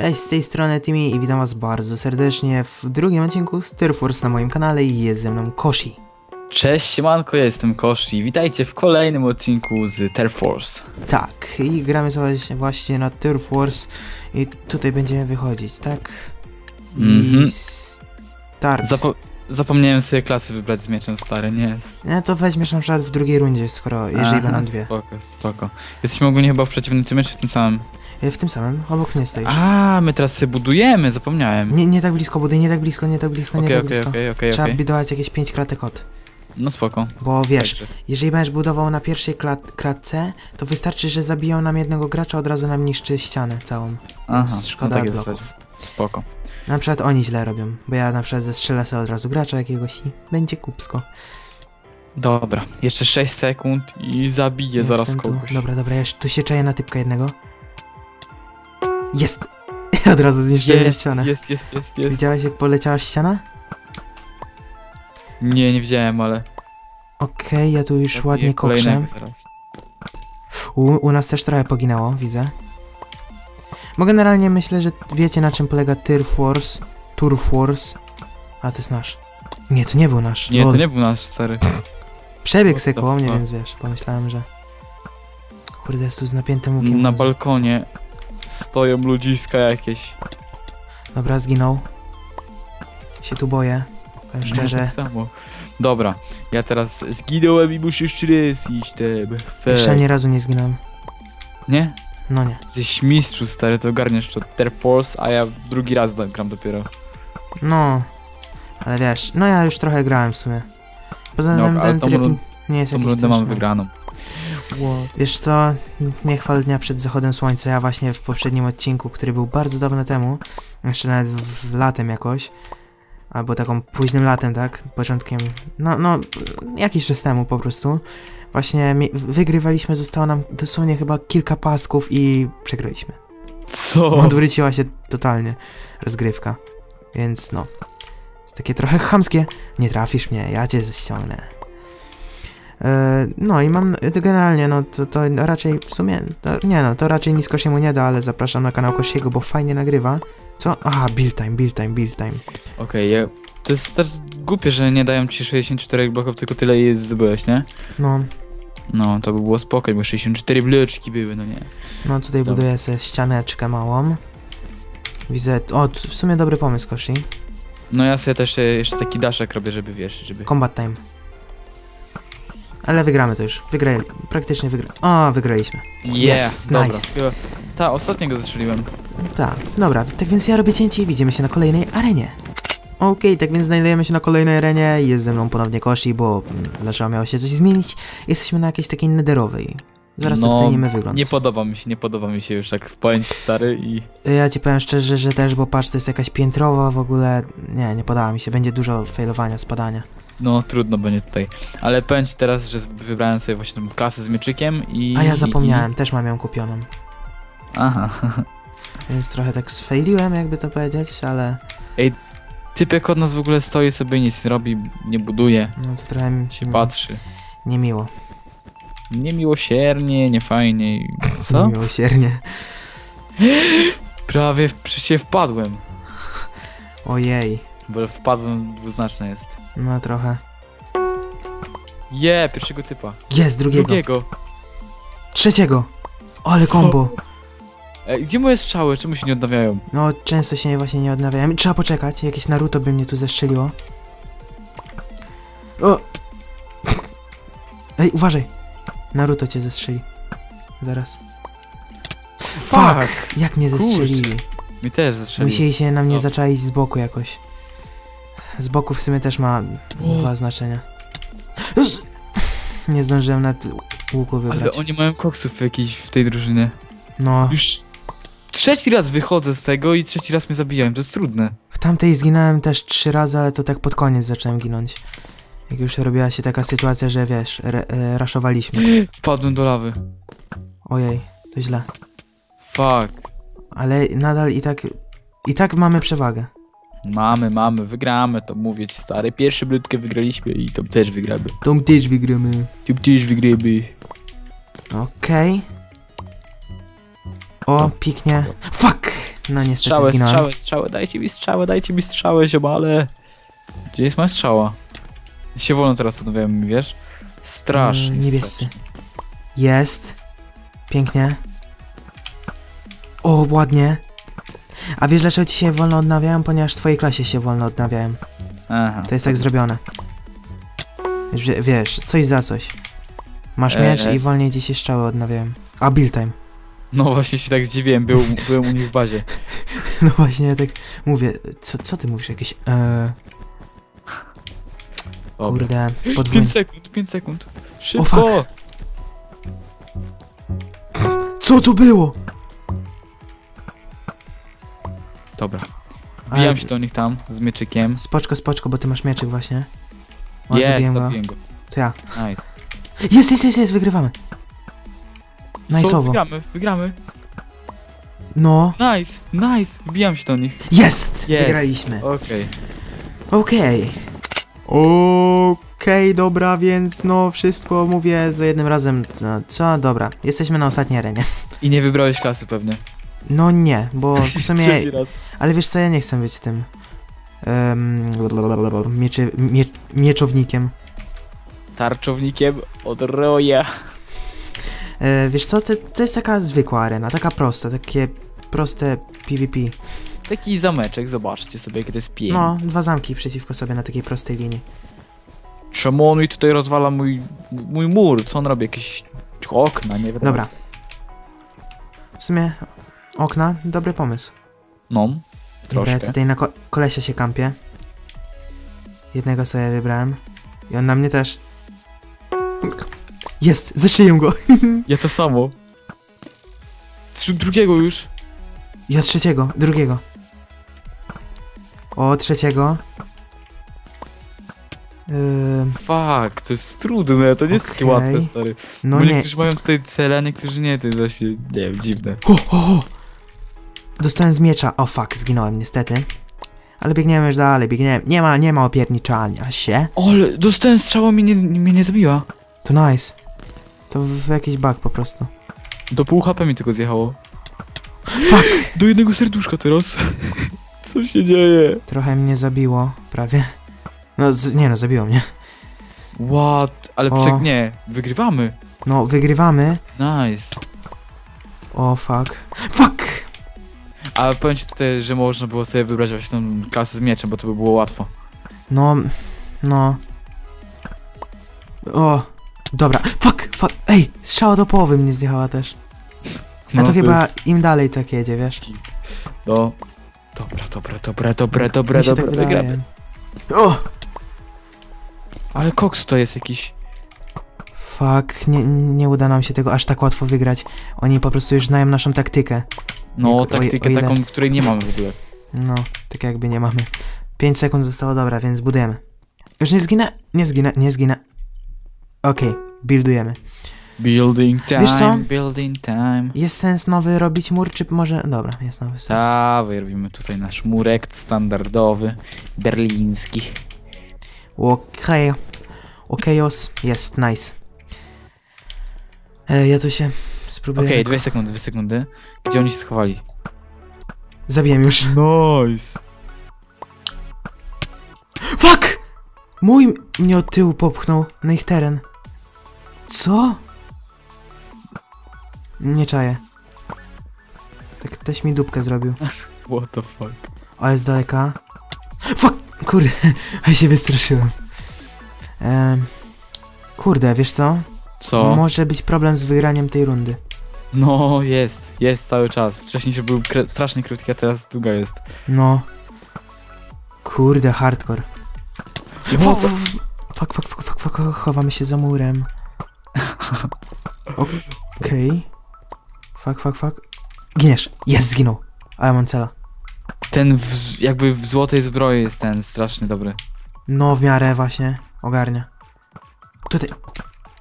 Cześć, z tej strony Timmy i witam was bardzo serdecznie w drugim odcinku Stir Force na moim kanale i jest ze mną Koshi. Cześć, siemanko, ja jestem Koshi. Witajcie w kolejnym odcinku z Terra Force. Tak, i gramy sobie właśnie na Stir Force i tutaj będziemy wychodzić, tak? I Mhm. start. Zapo zapomniałem sobie klasy wybrać z mieczem stary, nie jest. No to weźmiesz na przykład w drugiej rundzie, skoro, jeżeli Aha, będą dwie. Spoko, spoko. Jesteśmy ogólnie chyba w przeciwnym czy w tym samym? E, W tym samym, obok mnie stoisz. A, my teraz sobie budujemy, zapomniałem. Nie, nie tak blisko budy, nie tak blisko, nie tak blisko, nie tak okej, blisko. okej, okej, Trzeba okej. budować jakieś 5 kratek od. No spoko. Bo wiesz, Także. jeżeli będziesz budował na pierwszej klat kratce, to wystarczy, że zabiją nam jednego gracza, od razu nam niszczy ścianę całą. Aha, Więc szkoda no tak bloków. Spoko. Na przykład oni źle robią, bo ja na przykład zestrzelę sobie od razu gracza jakiegoś i będzie kupsko. Dobra, jeszcze 6 sekund i zabiję zaraz Jestem tu. kogoś. Dobra, dobra, ja tu się czaję na typka jednego. Jest! od razu zniszczyłem Jest, ścianę. jest, jest, jest, jest. Widziałeś jak poleciała ściana? Nie, nie widziałem, ale... Okej, ja tu już zabiję ładnie zaraz. U, u nas też trochę poginało, widzę. Bo generalnie myślę, że wiecie na czym polega Turf Force. Turf Force. A to jest nasz. Nie, to nie był nasz. Nie, Lol. to nie był nasz, stary. Przebiegł the koło mnie, więc wiesz, pomyślałem, że... Kurde, jest tu z napiętym łukiem. Na balkonie stoją ludziska jakieś. Dobra, zginął. Się tu boję. Powiem Ja szczerze. tak samo. Dobra, ja teraz zginąłem i muszę jeszcze raz iść. Jeszcze ani razu nie zginąłem. Nie? No nie. Jesteś mistrzu stary, to ogarniesz to Terra Force, a ja drugi raz gram dopiero. No. Ale wiesz, no ja już trochę grałem w sumie. Poza No, tym ten tryb run- nie jest jakiś mam wygraną. Wiesz co, nie chwal dnia przed zachodem słońca. Ja właśnie w poprzednim odcinku, który był bardzo dawno temu, jeszcze nawet w, w latem jakoś, albo taką późnym latem, tak, początkiem, no, no, jakiś czas temu po prostu, właśnie mi, wygrywaliśmy, zostało nam dosłownie chyba kilka pasków i przegraliśmy. Co? Odwróciła się totalnie rozgrywka, więc no, jest takie trochę chamskie, nie trafisz mnie, ja cię ściągnę. E, No i mam, generalnie, no to, to raczej w sumie, to, nie no, to raczej nisko się mu nie da, ale zapraszam na kanał Kosiego, bo fajnie nagrywa. Co? Aha, build time, build time, build time. Okej, ja... to jest też głupie, że nie dają ci 64 bloków, tylko tyle je zdobyłeś, nie? No, No, to by było spokojnie, bo 64 bloczki były, no nie. no tutaj Dobra. buduję sobie ścianeczkę małą. Widzę, o, w sumie dobry pomysł, Koshi. No ja sobie też jeszcze taki daszek robię, żeby wiesz, żeby... Combat time. Ale wygramy to już, wygrali, praktycznie wygra... O, wygraliśmy. Yeah, Yes, dobra. nice. Ta, ostatniego zastrzeliłem. Tak, dobra, tak więc ja robię cięcie i widzimy się na kolejnej arenie. Okej, tak więc znajdujemy się na kolejnej arenie i jest ze mną ponownie Koshi, bo mm, dlaczego miało się coś zmienić? Jesteśmy na jakiejś takiej nederowej. Zaraz No, ocenimy wygląd. Nie podoba mi się, nie podoba mi się już tak pojęć stary i... Ja ci powiem szczerze, że też, bo patrz, to jest jakaś piętrowa w ogóle. Nie, nie podoba mi się, będzie dużo failowania, spadania. No trudno będzie tutaj. Ale powiem ci teraz, że wybrałem sobie właśnie tą klasę z mieczykiem i... A ja i- zapomniałem, też mam ją kupioną. I... Aha. Więc trochę tak sfailiłem, jakby to powiedzieć, ale Typek od nas w ogóle stoi sobie, nic nie robi, nie buduje, no to trochę mi się patrzy. niemiło. Niemiłosiernie, niefajnie. i- Co? Niemiłosiernie. Prawie w, się wpadłem. Ojej, Bo wpadłem dwuznaczne jest. no trochę. Je, pierwszego typa. Jest, drugiego. Drugiego. Trzeciego! Ale Co? kombo! E, gdzie moje strzały? Czemu się nie odnawiają? No, często się właśnie nie odnawiałem. Trzeba poczekać, jakieś Naruto by mnie tu zestrzeliło. O! Ej, uważaj! Naruto cię zestrzeli. Zaraz. Fuck! Jak mnie zestrzelili. Mi też zastrzelił. Musieli się na mnie No. zaczaić z boku jakoś. Z boku w sumie też ma dwa znaczenia. Nie zdążyłem nad łuku Ale wybrać. oni mają koksów jakiś w tej drużynie. No, Już trzeci raz wychodzę z tego i trzeci raz mnie zabijają, to jest trudne. w tamtej zginąłem też trzy razy, ale to tak pod koniec zacząłem ginąć. Jak już robiła się taka sytuacja, że wiesz, e, raszowaliśmy. Wpadłem do lawy. Ojej, to źle. Fuck. Ale nadal i tak, i tak mamy przewagę. Mamy, mamy, wygramy, to mówię ci stary. Pierwszy bludkę wygraliśmy i to też wygramy. Tą też wygramy. To też wygramy. Okej. O, piknie. Fuck! No niestety Strzałę, zginąłem. strzałę, strzałę, dajcie mi strzałę, dajcie mi strzałę, ziomale. Gdzie jest moja strzała? Się wolno teraz odnawiałem, wiesz? Strasznie. Yy, niebiescy. Jest. Pięknie. O, ładnie. A wiesz dlaczego ci się wolno odnawiają? Ponieważ w twojej klasie się wolno odnawiają. Aha. To jest tak zrobione. Wiesz, wie- wiesz coś za coś. Masz Eee. miecz i wolniej ci się strzały odnawiają. A build time. No właśnie się tak zdziwiłem, był, byłem u nich w bazie. No właśnie, ja tak mówię. Co, co ty mówisz? Jakieś... Eee, Dobra. kurde, 5 podwójnie. sekund, 5 sekund. O, Szybko! Co to było? Dobra. Wbijam Ale- się do nich tam z mieczykiem. Spoczko, spoczko, bo ty masz mieczyk właśnie. O, Jest, zabiłem go. zabiłem go. To ja. Nice. Jest, jest, jest, jest, wygrywamy. Najsowo. wygramy, wygramy. No. Nice, nice. Wbijam się do nich. Jest! Jest. Wygraliśmy. Okej. Okej. Okej, dobra, więc no wszystko mówię za jednym razem. Co, co? Dobra, jesteśmy na ostatniej arenie. I nie wybrałeś klasy pewnie. No nie, bo w sumie... Ale wiesz co, ja nie chcę być tym... Um, mieczy, mie, mieczownikiem. Tarczownikiem od Roya. E, wiesz co, to, to jest taka zwykła arena, taka prosta, takie proste PvP. Taki zameczek, zobaczcie sobie, jakie to jest piękne. No, dwa zamki przeciwko sobie na takiej prostej linii. Czemu on mi tutaj rozwala mój, mój mur? Co on robi? Jakieś okna, nie wiadomo. Dobra. W sumie okna, dobry pomysł. No, troszkę. ja tutaj na ko kolesia się kampię. Jednego sobie wybrałem. I on na mnie też. Jest! Zeszyję go! Ja to samo. Drugiego już. Ja trzeciego, drugiego. O, trzeciego. Ym, Fuck, to jest trudne, to nie jest takie łatwe, stary. no Bo nie. niektórzy mają tutaj cele, niektórzy nie, to jest właśnie, nie wiem, dziwne. O, o, o! Dostałem z miecza. O fuck, zginąłem niestety. Ale biegniemy już dalej, biegniemy. Nie ma, nie ma opierniczania się. Ale dostałem strzała, mnie nie, mnie nie zabiła. To nice. To w, jakiś bug po prostu. Do pół HP mi tylko zjechało. Fuck! Do jednego serduszka teraz. Co się dzieje? Trochę mnie zabiło, prawie. No, nie no, zabiło mnie. What? Ale O. przek nie, wygrywamy. No, wygrywamy. Nice. O fuck. Fuck! A powiem ci tutaj, że można było sobie wybrać właśnie tą klasę z mieczem, bo to by było łatwo. No, no. O, dobra. Fuck, fuck. Ej, strzała do połowy mnie zjechała też. A No, to chyba jest- im dalej tak jedzie, wiesz? No. Dobra, dobra, dobra, dobra, dobra, Mi się dobra, tak wygramy. O! Ale koks to jest jakiś... Fuck, nie, nie uda nam się tego aż tak łatwo wygrać. Oni po prostu już znają naszą taktykę. No, Jak- o- taktykę o ile- taką, której nie mamy w ogóle. No, tak jakby nie mamy. 5 sekund zostało, dobra, więc budujemy. Już nie zginę? Nie zginę, nie zginę. Okej, buildujemy. Building time, Wiesz co? building time. Jest sens nowy robić mur, czy może... Dobra, jest nowy sens. Dawaj, robimy tutaj nasz murek standardowy, berliński. Okej. Okejos, jest, nice. E, ja tu się spróbuję... Okej, dwie sekundy, dwie sekundy. Gdzie oni się schowali? Zabiłem już. Nice. Fuck! Mój mnie od tyłu popchnął na ich teren. Co? Nie czaję. Tak ktoś mi dupkę zrobił. What the fuck? Ale z daleka. Fuck! Kurde, a się wystraszyłem. Em, kurde, wiesz co? Co? Może być problem z wygraniem tej rundy. No, jest, jest cały czas. Wcześniej się był kre strasznie krótki, a teraz długa jest. No. Kurde, hardcore. No to... Fuck, fuck, fuck, fuck, fuck, chowamy się za murem. Okej. Fuck, fuck, fuck. Giniesz. Jest, zginął. A ja mam cela. Ten w, jakby w złotej zbroi jest ten strasznie dobry. No, w miarę właśnie. Ogarnia. Tutaj.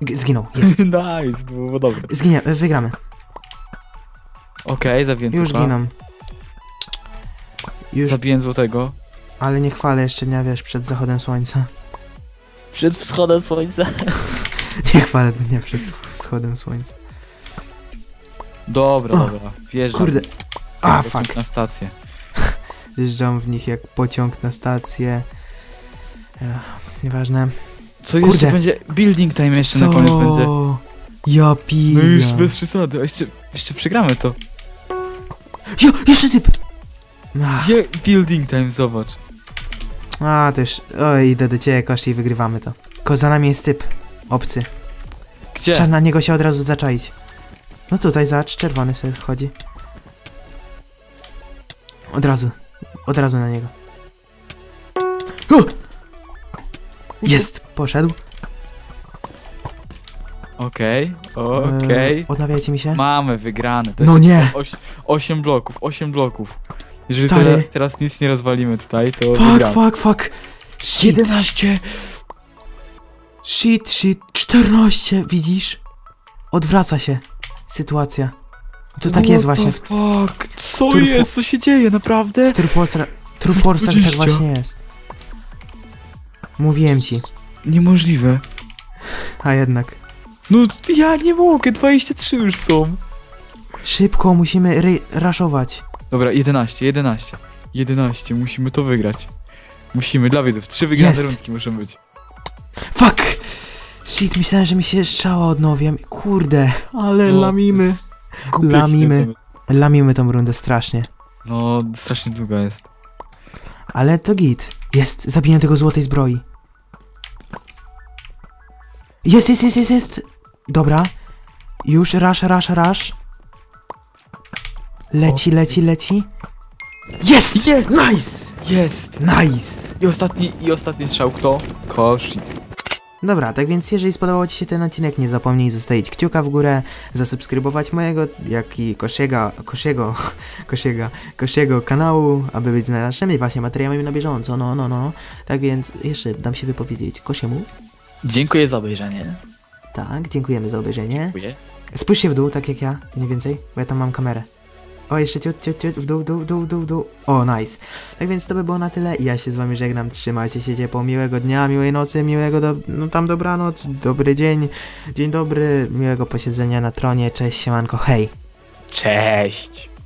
G zginął. Jest. nice, to było dobre. Zginie, wygramy. Okej, zabiłem Już giną. Już, Zabiłem złotego. ale nie chwalę jeszcze dnia, wiesz, przed zachodem słońca. Przed wschodem słońca. Nie chwalę dnia przed wschodem słońca. Dobra, O, dobra, wjeżdżam. Kurde. A, fuck. na stację. Zjeżdżam w nich jak pociąg na stację. Ech, nieważne. Co jeszcze Kurde. będzie? Building time jeszcze na koniec będzie. Ja No bez przesady, a jeszcze, jeszcze przegramy to. Jo, jeszcze typ! Ach, Je, building time, zobacz. a, to już... Oj, idę do ciebie, Koshi, i wygrywamy to. Ko za nami jest typ. Obcy. Gdzie? Trzeba na niego się od razu zaczaić. No tutaj, zobacz, czerwony sobie chodzi. Od razu. Od razu na niego. O! Jest! Poszedł. Okej, okej. Eee, odnawiajcie mi się. Mamy wygrane. To No jest nie! Oś, 8 bloków, 8 bloków. Jeżeli Stary. teraz, teraz nic nie rozwalimy tutaj, to Fuck, wygramy. fuck, fuck. Shit, 11! shit, shit. 14, widzisz? Odwraca się sytuacja. To tak jest właśnie. W fuck? Co jest? Co się dzieje, naprawdę? True Force, True Force'ach tak 20. właśnie jest. Mówiłem ci. Niemożliwe. A jednak. No ja nie mogę, 23 już są. Szybko, musimy ry- raszować. Dobra, 11, 11. 11, musimy to wygrać. Musimy, dla widzów, trzy wygrane Jest. rundki muszą być. Fuck! Shit, myślałem, że mi się strzała odnowię. Kurde, ale No, lamimy. Lamimy. Lamimy tą rundę strasznie. No, strasznie długa jest. Ale to git. Jest, zabiję tego złotej zbroi. Jest, jest, jest, jest, jest. Dobra. Już, rush, rush, rush. Leci, leci, leci. Jest! Jest! Nice! Jest! Nice! I ostatni, i ostatni strzał kto? Koshi. Dobra, tak więc jeżeli spodobał Ci się ten odcinek, nie zapomnij zostawić kciuka w górę, zasubskrybować mojego, jak i Kosiego, Kosiego, Kosiego, Kosiego kanału, aby być z naszymi właśnie materiałami na bieżąco, no, no, no. Tak więc jeszcze dam się wypowiedzieć Kosiemu. Dziękuję za obejrzenie. Tak, dziękujemy za obejrzenie. Dziękuję. Spójrz się w dół, tak jak ja, mniej więcej, bo ja tam mam kamerę. O, jeszcze ciut, ciut, ciut, w dół, dół, dół, dół, dół. O, nice. Tak więc to by było na tyle. Ja się z wami żegnam. Trzymajcie się ciepło. Miłego dnia, miłej nocy, miłego do... no tam dobranoc, dobry dzień, dzień dobry, miłego posiedzenia na tronie. Cześć, siemanko, hej. Cześć!